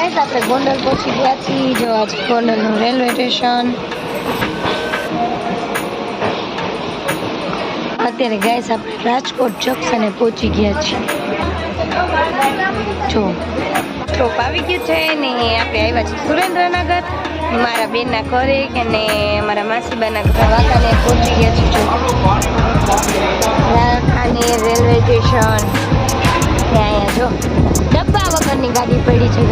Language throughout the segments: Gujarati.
ગાઈસ આપણે ગોંડલ પહોંચી ગયા છીએ, જો આજ ગોંડલનું રેલવે સ્ટેશન. અત્યારે ગાઈસ આપણે રાજકોટ જંકશને પહોંચી ગયા છીએ. જો સ્ટોપ આવી ગયું છે ને આપણે આવ્યા છીએ સુરેન્દ્રનગર. મારા બેનના ઘરે કે ને મારા માસીબાના ઘરે વાંકાને પહોંચી ગયા છીએ રેલવે સ્ટેશન. અહીંયા જો. ડબ્બા વગરની ગાડી પડી છે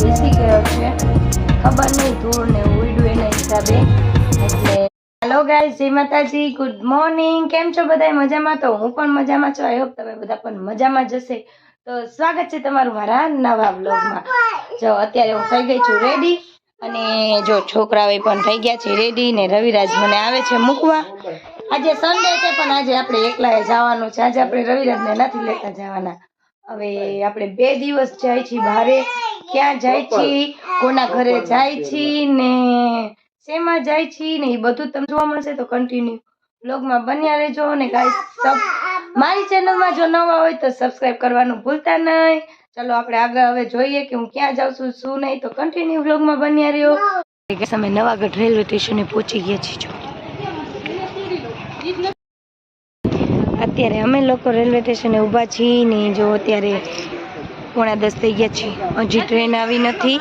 બેસી ગયો છે. ખબર નહીં, ધૂળ ને ઉડ્યું એના હિસાબે. એટલે હેલો ગાઈસ જય માતાજી ગુડ મોર્નિંગ કેમ છો બધા મજામાં? તો હું પણ મજામાં છું. આઈ તમે બધા પણ મજામાં જશે તો સ્વાગત છે તમારું મારા નવા બ્લોગમાં જો, અત્યારે હું થઈ ગઈ છું રેડી અને જો છોકરાઓ પણ થઈ ગયા છે રેડી ને રવિરાજ મને આવે છે મૂકવા. આજે સન્ડે છે પણ આજે આપણે એકલાએ જવાનું છે. આજે આપણે રવિરાજને નથી લેતા જવાના. હવે આપણે બે દિવસ જાય છીએ બારે. ક્યાં જાય છીએ? કોના ઘરે જાય છીએ ને શેમાં જાય છીએ ને એ બધું તમને જોવા મળશે તો કન્ટિન્યુ બ્લોગમાં બન્યા રહેજો ને ગાઈસ સબ મારી ચેનલમાં જો નવા હોય તો સબસ્ક્રાઇબ કરવાનું ભૂલતા નહીં. ચલો આપણે આગળ હવે જોઈએ કે હું ક્યાં જાઉં છું શું નહીં. તો કન્ટિન્યુ બ્લોગમાં બન્યા રહ્યો. અમે નવાગઢ રેલવે સ્ટેશને પહોંચી ગયા છીએ અત્યારે અમે લોકો રેલવે સ્ટેશને ઊભા છીએ ને જો અત્યારે પોણા દસ થઈ ગયા છે હજી ટ્રેન આવી નથી.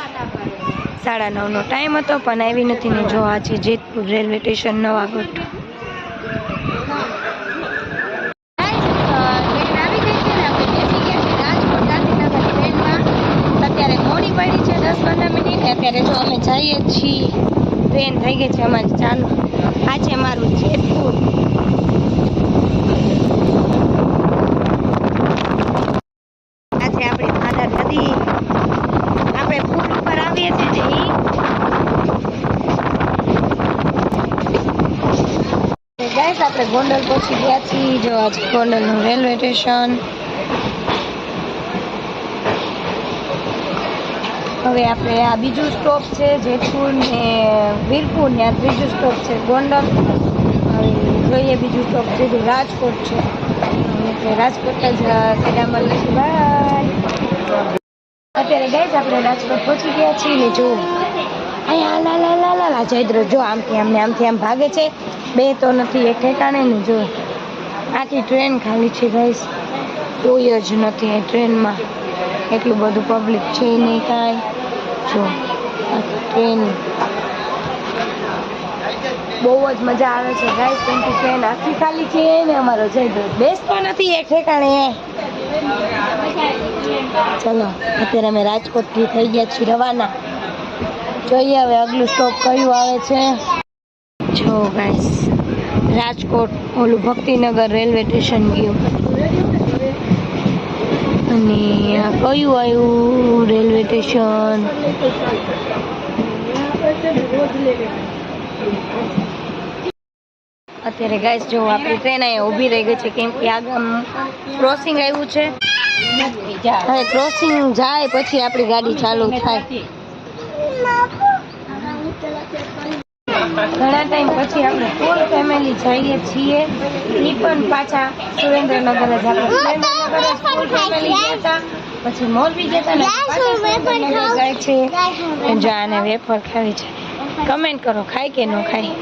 સાડા નવનો ટાઈમ હતો, પણ આવી નથી ને જો આ છે જેતપુર રેલવે સ્ટેશન નવાગઢ. અત્યારે મોડી પડી છે દસ પંદર મિનિટ. અત્યારે જો અમે જઈએ છીએ ટ્રેન થઈ ગઈ છે અમારી ચાલુ આ છે મારું જેતપુર. આ છે આપણી ભાદર આપણે પુલ ઉપર આવીએ છીએ ને આપણે ગોંડલ પહોંચી ગયા છીએ. જો આજ ગોંડલનું રેલવે સ્ટેશન. હવે આપણે આ બીજું સ્ટોપ છે, જેતપુર ને વીરપુર ને આ ત્રીજું સ્ટોપ છે, ગોંડલ. હવે જોઈએ બીજું સ્ટોપ સીધું રાજકોટ છે. એટલે રાજકોટ જ સીધા મળીશું બાય. અત્યારે ગઈ આપણે રાજકોટ પહોંચી ગયા છીએ ને જો, અહીંયા લા લા લા લા લા, જયદ્ર, જો આમથી આમને આમથી આમ ભાગે છે. બે તો નથી, એક ઠેકાણે ને જો, આખી ટ્રેન ખાલી છે ગાઈસ કોઈ જ નથી એ ટ્રેનમાં. એટલું બધું પબ્લિક છે નહીં કાંઈ. જો ટ્રેન બહુ જ મજા આવે છે ગાઈસ કેમ કે ટ્રેન આખી ખાલી છે ને અમારો જઈ દો બેસતો નથી એક ઠેકાણે. ચલો, અત્યારે અમે રાજકોટથી થઈ ગયા છીએ રવાના. જોઈએ હવે અગલું સ્ટોપ કયું આવે છે. જો ગાઈસ રાજકોટ, ઓલું ભક્તિનગર રેલવે સ્ટેશન ગયું. અને કયું આવ્યું રેલવે સ્ટેશન? અત્યારે ગાઈસ જો આપણી ટ્રેન અહીંયા ઊભી રહી ગઈ છે, કેમ કે આગળ ક્રોસિંગ આવ્યું છે. હવે ક્રોસિંગ જાય, પછી આપણી ગાડી ચાલુ થાય. ઘણા ટાઈમ પછી આપણે ફૂલ ફેમિલી જઈએ છીએ. એ પણ પાછા સુરેન્દ્રનગર જ આપણે સુરેન્દ્રનગર જ ફૂલ ફેમિલી ગયા. હતા. પછી મોરબી ગયા હતા ને પાછા સુરેન્દ્રનગર જાય છે. જો આને વેફર ખાવી છે. કમેન્ટ કરો ખાય કે ન ખાય?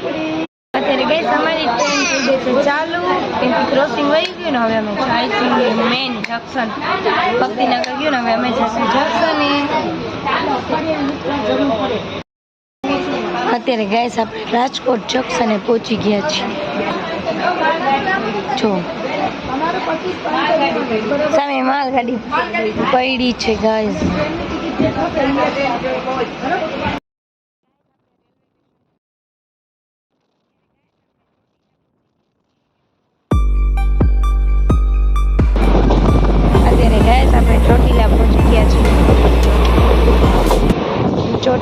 અત્યારે ગઈ તમારી ટ્રેન થઈ ગઈ છે ચાલુ. એમથી ક્રોસિંગ વહી ગયું ને હવે અમે છીએ મેન જંકશન ભક્તિનગર ગયું ને હવે અમે જશું જંકશને અત્યારે ગાઈસ આપણે રાજકોટ જંકશને પહોંચી ગયા છીએ. જો. સામે માલગાડી પડી છે ગાઈસ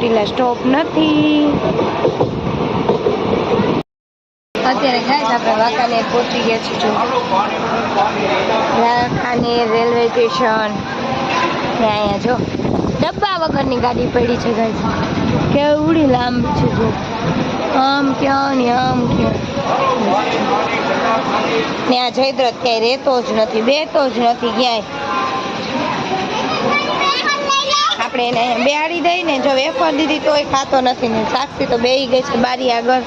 ચોટીલા સ્ટોપ નથી. અત્યારે ગાઈસ આપણે વાંકાનેર પહોંચી ગયા છીએ જો. Wankaner railway station. ત્યાં અહીંયા જો, ડબ્બા વગરની ગાડી પડી છે ગાઈસ. કેવડી લાંબી છે જો. આમ ક્યાં ને આમ ક્યાં. ત્યાં જયદ્રથ ક્યાંય રહેતો જ નથી બેતો જ નથી ક્યાંય. આપણે એને બેહાડી દઈ ને જો વેફર દીધી તોય ખાતો નથી ને સાક્ષી તો બેહી ગઈ છે બારી આગળ.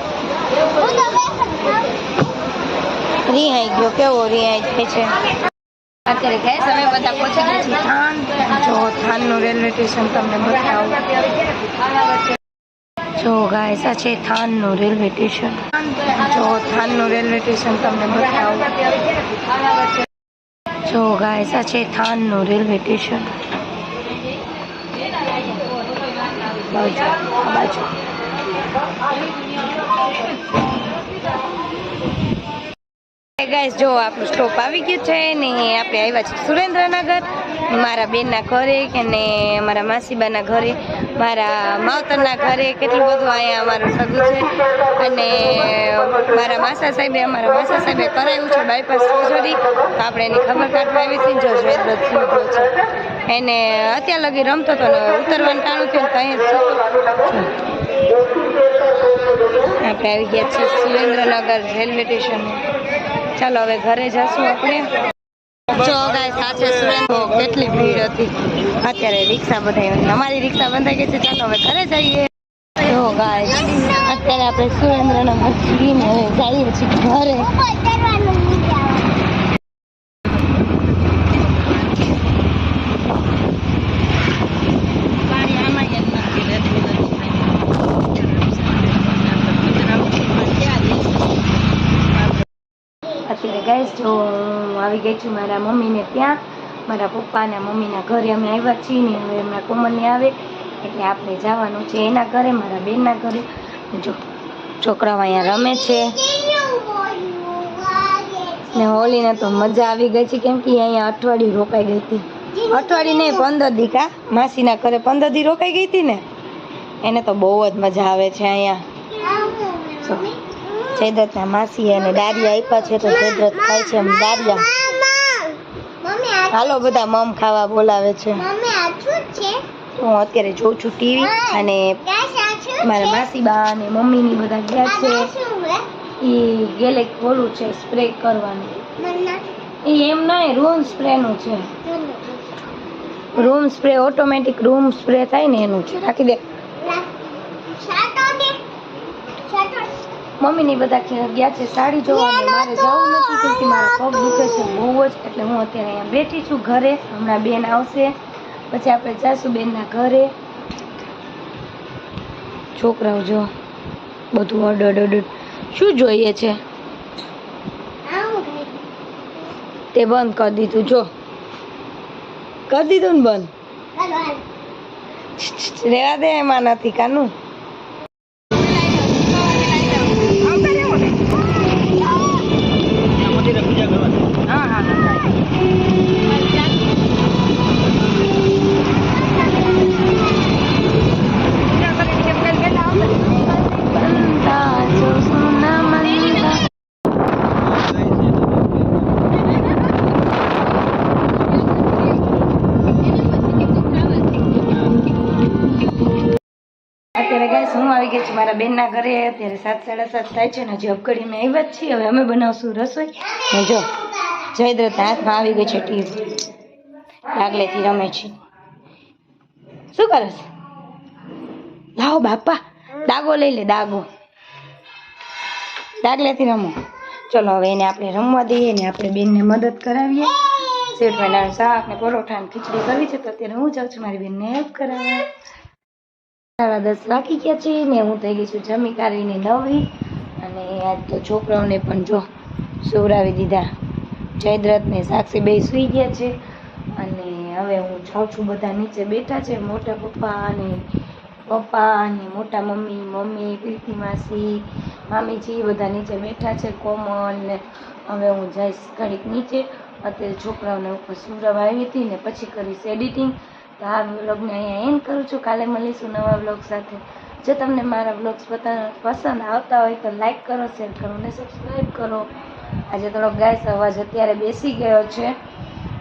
રિહાઈ ગયો. કેવો રિહાઈ છે? અત્યારે ગેસ અમે બધા પહોંચી ગયા છીએ થાન. જો થાનનું રેલવે સ્ટેશન તમને બતાવું. જો ગાઈસ આ છે થાનનું રેલવે સ્ટેશન. જો થાનનું રેલવે સ્ટેશન તમને બતાવું. જો ગાઈસ આ છે થાનનું રેલવે સ્ટેશન. બાજુ. બાજુ ગાઈસ જો આપણું સ્ટોપ આવી ગયું છે ને આપણે આવ્યા છીએ સુરેન્દ્રનગર. મારા બેનના ઘરે કે ને મારા માસીબાના ઘરે, મારા માવતરના ઘરે, કેટલું બધું અહીંયા અમારું સગું છે. અને મારા માસા સાહેબે, અમારા માસા સાહેબે કરાવ્યું છે બાયપાસ સર્જરી તો આપણે એની ખબર કાઢવા આવી છે જો થઈ ગયો છે. એને અત્યાર લગી રમતો હતો ઉતરવાનું ટાણું થયું ત્યાં જ આપણે આવી ગયા છીએ સુરેન્દ્રનગર રેલવે સ્ટેશન. ચાલો હવે ઘરે જશું આપણે. જો ગાય સાચે કેટલી ભીડ હતી. અત્યારે રિક્ષા બધા અમારી રિક્ષા બંધાઈ ગઈ છે. ચાલો હવે ઘરે જઈએ. અત્યારે આપણે સુરેન્દ્રનગર જઈને જઈએ છીએ ઘરે અત્યારે ગાઈસ જો હું આવી ગઈ છું મારા મમ્મીને ત્યાં. મારા પપ્પા અને મમ્મીના ઘરે અમે આવ્યા છીએ ને હવે એમના કોમનને આવે. એટલે આપણે જવાનું છે એના ઘરે, મારા બેનના ઘરે. જો, છોકરાઓ અહીંયા રમે છે. ને હોલીને તો મજા આવી ગઈ છે. કેમ કે અહીંયા અઠવાડિયું રોકાઈ ગઈ હતી. અઠવાડિયું નહીં, પંદર દી કા. માસીના ઘરે પંદર દી રોકાઈ ગઈ હતી ને. એને તો બહુ જ મજા આવે છે અહીંયા. જયદ્રથના માસી અને દારિયા આપ્યા છે તો જયદ્રથ ખાય છે એમ દારિયા હાલો બધા મમ ખાવા બોલાવે છે. હું અત્યારે જોઉં છું ટીવી અને મારા માસી બા અને મમ્મીની બધા ગયા છે. એ ગેલેક ઓલું છે સ્પ્રે કરવાનું. એ એમ નહીં રૂમ સ્પ્રેનું છે. Room spray automatic room spray થાય ને એનું છે. રાખી દે. મમ્મીની બધા ગયા છે સાડી જોવા મારે જવું નથી કેમ કે મારા પગ દુખે છે બહુ જ એટલે હું અત્યારે અહીંયા બેઠી છું ઘરે. હમણાં બેન આવશે. પછી આપણે જઈશું બેનના ઘરે. છોકરાઓ જો બધું અડડ અડડ શું જોઈએ છે? તે બંધ કરી દીધું જો. કરી દીધું ને બંધ? રેવા દે એમાં નથી કાનું. બેનના ઘરે અત્યારે સાત સાડા સાત થાય છે ને હજી અપકડી મેં આવ્યા જ છીએ. હવે અમે બનાવશું રસોઈ. ને જો જયદ્રથ હાથમાં આવી ગઈ છે ટીવી. ડાગલેથી રમે છે. શું કરે છે? લાવો બાપા, દાગો લઈ લે, દાગો. ડાગલેથી રમો. ચલો, હવે એને આપણે રમવા દઈએ ને આપણે બેનને મદદ કરાવીએ. શેઠ મેડાનું શાક ને પરોઠા ને ખીચડી કરવી છે તો અત્યારે હું જાઉં છું, મારી બેનને હેલ્પ કરાવવા. સાડા દસ વાગી ગયા છે ને હું થઈ ગઈ છું જમી કાઢીને નવી અને આજ તો છોકરાઓને પણ જો સુવડાવી દીધા. જયદ્રથ ને સાક્ષી બે સૂઈ ગયા છે. અને હવે હું જાઉં છું બધા નીચે બેઠા છે. મોટા પપ્પા અને પપ્પા અને મોટા મમ્મી મમ્મી, પ્રીતિ માસી, મામીજી બધા નીચે બેઠા છે કોમલ ને. હવે હું જઈશ ઘડીક નીચે. અત્યારે છોકરાઓને ઉપર સુવડાવવા આવી હતી ને પછી કરીશ એડિટિંગ તો આ વ્લોગને અહીંયા એન્ડ કરું છું. કાલે મળીશું નવા વ્લોગ સાથે. જો તમને મારા વ્લોગ્સ પસંદ આવતા હોય તો લાઈક કરો, શેર કરો અને સબસ્ક્રાઈબ કરો. આજે થોડો ગાય અવાજ અત્યારે બેસી ગયો છે.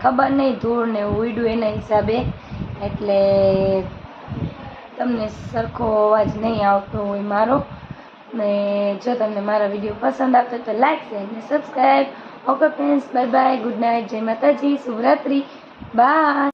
ખબર નહીં, ધૂળ ને ઉડ્યું એના હિસાબે. એટલે તમને સરખો અવાજ નહીં આવતો હોય મારો. ને જો તમને મારા વીડિયો પસંદ આવતો તો લાઈક, શેર ને subscribe okay friends bye bye good night જય માતાજી. શુભરાત્રી. બાય